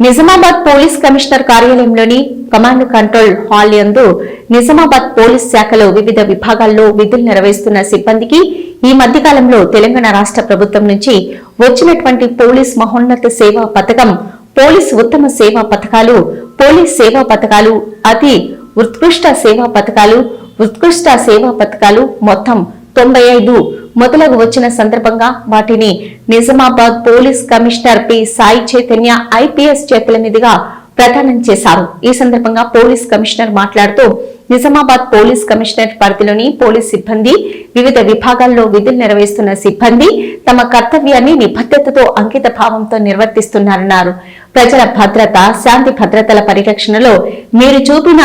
Nizamabad police commissioner కార్యాలయంలోని command control hall యందు Nizamabad police శాఖలో వివిధ విభాగాల్లో విధులు నిర్వహిస్తున్న సిబ్బందికి ఈ మధ్యకాలంలో తెలంగాణ రాష్ట్ర ప్రభుత్వం నుంచి వచ్చినటువంటి పోలీస్ మహోన్నత సేవా పథకం పోలీస్ ఉత్తమ సేవా పథకాలు పోలీస్ సేవా పథకాలు అతి ఉత్కృష్ట సేవా పథకాలు ఉత్కృష్ట సేవా పథకాలు మొత్తం తొంభై ఐదు మొదలగు వచ్చిన సందర్భంగా వాటిని Nizamabad police commissioner P. Sai Chaitanya IPS చేతుల మీదుగా ప్రదానం చేశారు. ఈ సందర్భంగా పోలీస్ కమిషనర్ మాట్లాడుతూ నిజామాబాద్ పోలీస్ కమిషనర్ పరిధిలోని పోలీస్ సిబ్బంది వివిధ విభాగాల్లో విధులు నిర్వహిస్తున్న సిబ్బంది తమ కర్తవ్యాన్ని నిబద్ధతతో అంకిత భావంతో నిర్వర్తిస్తున్నారన్నారు. ప్రజల భద్రత శాంతి భద్రతల పరిరక్షణలో మీరు చూపిన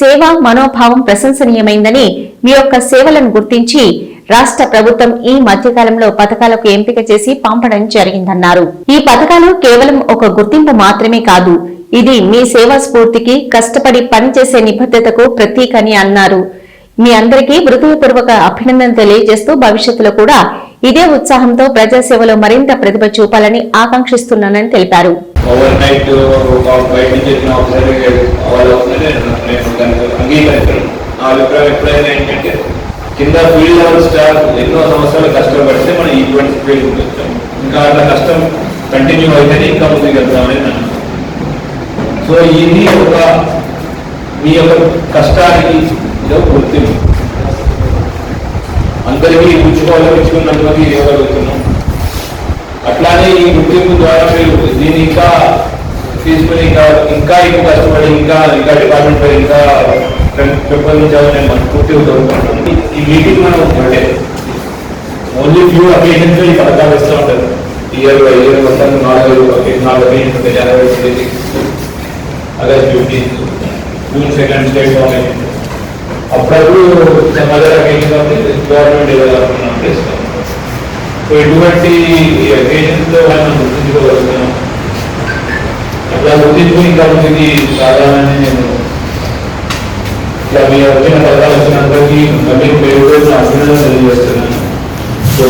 సేవా మనోభావం ప్రశంసనీయమైందని మీ యొక్క సేవలను గుర్తించి రాష్ట్ర ప్రభుత్వం ఈ మధ్యకాలంలో పథకాలకు ఎంపిక చేసి పంపడం జరిగిందన్నారు. ఈ పథకాలు కేవలం ఒక గుర్తింపు మాత్రమే కాదు ఇది మీ సేవా స్ఫూర్తికి కష్టపడి పనిచేసే నిబద్ధతకు ప్రతీక అని అన్నారు. మీ అందరికీ హృదయపూర్వక అభినందన తెలియజేస్తూ భవిష్యత్తులో కూడా ఇదే ఉత్సాహంతో ప్రజాసేవలో మరింత ప్రతిభ చూపాలని ఆకాంక్షిస్తున్నానని తెలిపారు. అభిప్రాయం ఎప్పుడైనా ఏంటంటే కింద ఫీల్డ్ లెవెల్ స్టాఫ్ ఎన్నో సంవత్సరాలు కష్టపడితే మనం ఇటువంటి ఫీల్డ్ వచ్చాం ఇంకా అట్లా కష్టం కంటిన్యూ అయితేనే ఇంకా ముందుకు వెళ్తామని నన్ను సో ఇది ఒక మీ యొక్క కష్టానికి ఇది గుర్తింపు. అందరికీ పుచ్చుకోవాలి పుచ్చుకున్నటువంటి ఇవ్వగలుగుతున్నాం అట్లానే ఈ గుర్తింపు ద్వారా మీరు దీన్ని ఇంకా తీసుకుని ఇంకా ఇంకా ఎక్కువ కష్టపడి ఇంకా ఇంకా డిపార్ట్మెంట్ పై ఇంకా పెంపొందించాలని నేను మనస్ఫూర్తిగా కోరుకుంటున్నాను. ఈ మీటింగ్ మనం అంటే ఓన్లీ ఫ్యూ అకేషన్స్ ఈ పథకాలు ఇస్తూ ఉంటారు ఇయర్ బై ఇయర్ మొత్తం నాలుగు ఒకే- నాలుగు అకేషన్స్ ఉంటాయి January twenty six August fifteen June second state government అప్పుడప్పుడు మదర్ అకేషన్ గవర్నమెంట్ డెవలప్మెంట్ చేస్తాం సో ఇటువంటి అకేషన్స్ లో మనం గుర్తించుకోగలుగుతున్నాం అట్లా గుర్తించుకుని ఇంకా ముందుకి సాధారణని నేను ఇట్లా మీ వచ్చిన పథకాలు వచ్చినందరికీ మళ్ళీ పేరు పేరు అభినందన తెలియజేస్తున్నాను సో